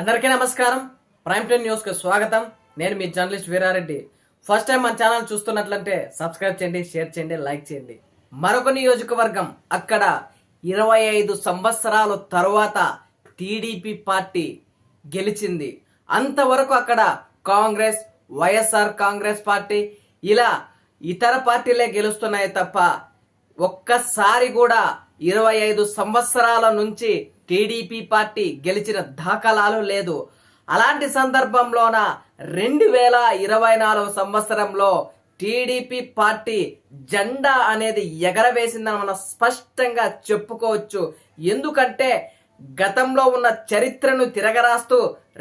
అందరికీ నమస్కారం. Prime time న్యూస్కు స్వాగతం. నేను మీ జర్నలిస్ట్ వీరారెడ్డి. ఫస్ట్ టైం మన ఛానల్ చూస్తున్నట్లంటే సబ్స్క్రైబ్ చేయండి షేర్ చేయండి లైక్ చేయండి. మరొక నియోజకవర్గం అక్కడ ఇరవై ఐదు సంవత్సరాల తరువాత టీడీపీ పార్టీ గెలిచింది. అంతవరకు అక్కడ కాంగ్రెస్ వైఎస్ఆర్ కాంగ్రెస్ పార్టీ ఇలా ఇతర పార్టీలే గెలుస్తున్నాయి తప్ప ఒక్కసారి కూడా ఇరవై ఐదు సంవత్సరాల నుంచి టీడీపీ పార్టీ గెలిచిన దాఖలాలు లేదు. అలాంటి సందర్భంలోన రెండు వేల ఇరవై నాలుగు సంవత్సరంలో టీడీపీ పార్టీ జెండా అనేది ఎగరవేసిందని మనం స్పష్టంగా చెప్పుకోవచ్చు. ఎందుకంటే గతంలో ఉన్న చరిత్రను తిరగరాస్తూ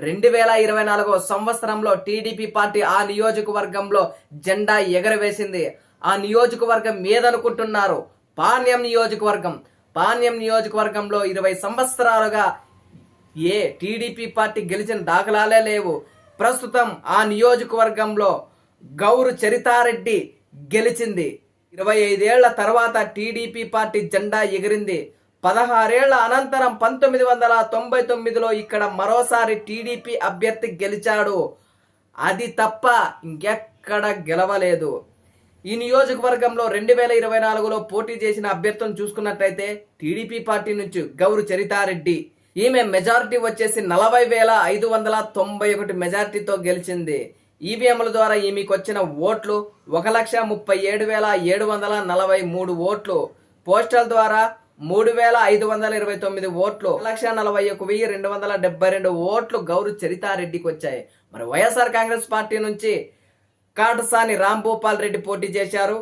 రెండు వేల ఇరవై నాలుగో సంవత్సరంలో టీడీపీ పార్టీ ఆ నియోజకవర్గంలో జెండా ఎగరవేసింది. ఆ నియోజకవర్గం ఏదనుకుంటున్నారు? పాణ్యం నియోజకవర్గం. పాణ్యం నియోజకవర్గంలో ఇరవై సంవత్సరాలుగా ఏ టీడీపీ పార్టీ గెలిచిన దాఖలాలే లేవు. ప్రస్తుతం ఆ నియోజకవర్గంలో గౌరు చరితారెడ్డి గెలిచింది. ఇరవై ఐదేళ్ళ తర్వాత టీడీపీ పార్టీ జెండా ఎగిరింది. పదహారేళ్ళ అనంతరం పంతొమ్మిది వందల తొంభై తొమ్మిదిలో ఇక్కడ మరోసారి టీడీపీ అభ్యర్థి గెలిచాడు. అది తప్ప ఇంకెక్కడ గెలవలేదు. ఈ నియోజకవర్గంలో రెండు వేల ఇరవై నాలుగులో పోటీ చేసిన అభ్యర్థులను చూసుకున్నట్లయితే టీడీపీ పార్టీ నుంచి గౌరు చరితారెడ్డి. ఈమె మెజారిటీ వచ్చేసి నలభై వేల ఐదు వందల తొంభై ఒకటి మెజారిటీతో గెలిచింది. ఈవీఎంల ద్వారా ఈమెకు వచ్చిన ఓట్లు ఒక లక్ష ముప్పై ఏడు వేల ఏడు వందల నలభై మూడు ఓట్లు. పోస్టల్ ద్వారా మూడు వేల ఐదు వందల ఇరవై తొమ్మిది ఓట్లు. లక్ష నలభై ఒక వెయ్యి రెండు వందల డెబ్బై రెండు ఓట్లు గౌరు చరితారెడ్డికి వచ్చాయి. మరి వైఎస్ఆర్ కాంగ్రెస్ పార్టీ నుంచి కాటసాని రాంభూపాల్ రెడ్డి పోటీ చేశారు.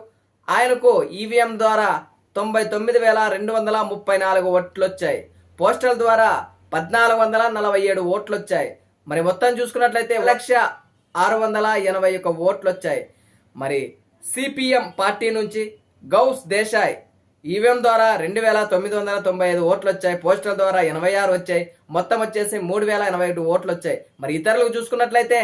ఆయనకు ఈవీఎం ద్వారా తొంభై తొమ్మిది వేల రెండు వందల ముప్పై నాలుగు ఓట్లు వచ్చాయి పోస్టల్ ద్వారా పద్నాలుగు వందల నలభై ఏడు ఓట్లు వచ్చాయి మరి మొత్తం చూసుకున్నట్లయితే లక్ష ఆరు వందల ఎనభై ఒక ఓట్లు వచ్చాయి మరి సిపిఎం పార్టీ నుంచి గౌస్ దేశాయ్ ఈవీఎం ద్వారా రెండు వేల తొమ్మిది వందల తొంభై ఐదు ఓట్లు వచ్చాయి పోస్టల్ ద్వారా ఎనభై ఆరు వచ్చాయి. మొత్తం వచ్చేసి మూడు వేల ఎనభై ఒకటి ఓట్లు వచ్చాయి మరి ఇతరులకు చూసుకున్నట్లయితే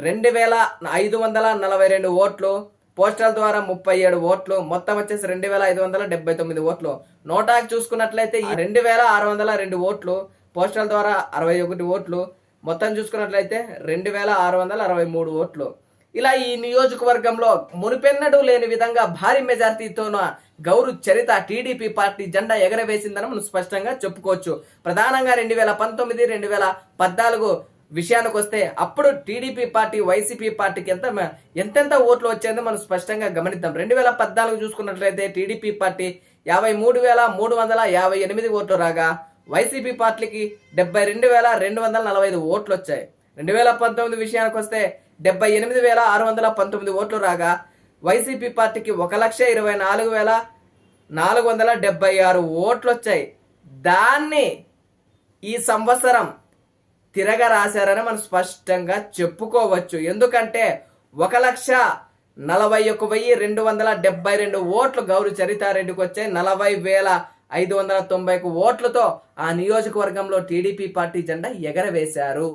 రెండు వేల ఐదు వందల నలభై రెండు ఓట్లు పోస్టల్ ద్వారా ముప్పై ఏడు ఓట్లు మొత్తం వచ్చేసి రెండు వేల ఐదు వందల డెబ్బై తొమ్మిది ఓట్లు. నోటాకి చూసుకున్నట్లయితే ఈ రెండు వేల ఆరు వందల రెండు ఓట్లు పోస్టల్ ద్వారా అరవై ఒకటి ఓట్లు మొత్తం చూసుకున్నట్లయితే రెండు వేల ఆరు వందల అరవై మూడు ఓట్లు. ఇలా ఈ నియోజకవర్గంలో మునిపెన్నడూ లేని విధంగా భారీ మెజార్టీతోన గౌరు చరిత టీడీపీ పార్టీ జెండా ఎగరవేసిందని మనం స్పష్టంగా చెప్పుకోవచ్చు. ప్రధానంగా రెండు వేల పంతొమ్మిది రెండు వేల పద్నాలుగు విషయానికి వస్తే అప్పుడు టీడీపీ పార్టీ వైసీపీ పార్టీకి ఎంత ఎంతెంత ఓట్లు వచ్చాయని మనం స్పష్టంగా గమనిద్దాం. రెండు వేల పద్నాలుగు చూసుకున్నట్లయితే టీడీపీ పార్టీ యాభై మూడు వేల మూడు వందల యాభై ఎనిమిది ఓట్లు రాగా వైసీపీ పార్టీకి డెబ్బై రెండు వేల రెండు వందల నలభై ఐదు ఓట్లు వచ్చాయి రెండు వేల పంతొమ్మిది విషయానికి వస్తే డెబ్బై ఎనిమిది వేల ఆరు వందల పంతొమ్మిది ఓట్లు రాగా వైసీపీ పార్టీకి ఒక లక్ష ఇరవై నాలుగు వేల నాలుగు వందల డెబ్బై ఆరు ఓట్లు వచ్చాయి దాన్ని ఈ సంవత్సరం తిరగ రాశారని మనం స్పష్టంగా చెప్పుకోవచ్చు. ఎందుకంటే ఒక లక్ష నలభై ఒక వెయ్యి రెండు వందల డెబ్బై రెండు ఓట్లు గౌరు చరితారెడ్డికి వచ్చాయి. నలభై వేల ఐదు వందల తొంభై ఓట్లతో ఆ నియోజకవర్గంలో టీడీపీ పార్టీ జెండా ఎగరవేశారు.